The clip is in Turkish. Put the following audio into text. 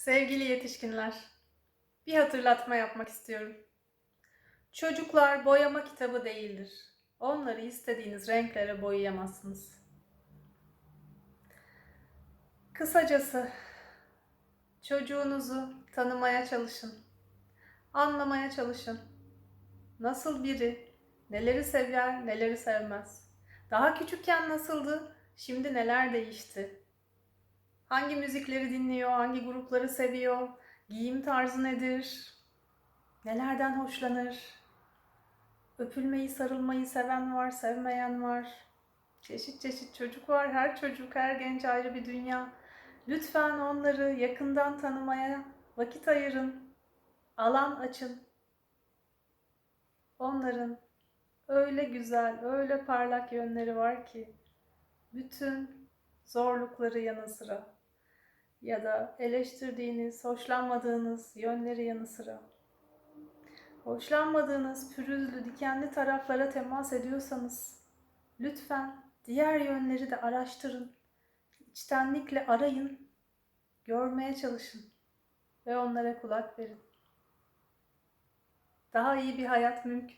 Sevgili yetişkinler, bir hatırlatma yapmak istiyorum. Çocuklar boyama kitabı değildir. Onları istediğiniz renklere boyayamazsınız. Kısacası çocuğunuzu tanımaya çalışın. Anlamaya çalışın. Nasıl biri, neleri sever, neleri sevmez. Daha küçükken nasıldı, şimdi neler değişti. Hangi müzikleri dinliyor, hangi grupları seviyor, giyim tarzı nedir, nelerden hoşlanır. Öpülmeyi, sarılmayı seven var, sevmeyen var. Çeşit çeşit çocuk var. Her çocuk, her genç ayrı bir dünya. Lütfen onları yakından tanımaya vakit ayırın. Alan açın. Onların öyle güzel, öyle parlak yönleri var ki bütün zorlukları yanı sıra ya da eleştirdiğiniz, hoşlanmadığınız yönleri yanı sıra hoşlanmadığınız pürüzlü, dikenli taraflara temas ediyorsanız lütfen diğer yönleri de araştırın. İçtenlikle arayın, görmeye çalışın ve onlara kulak verin. Daha iyi bir hayat mümkün.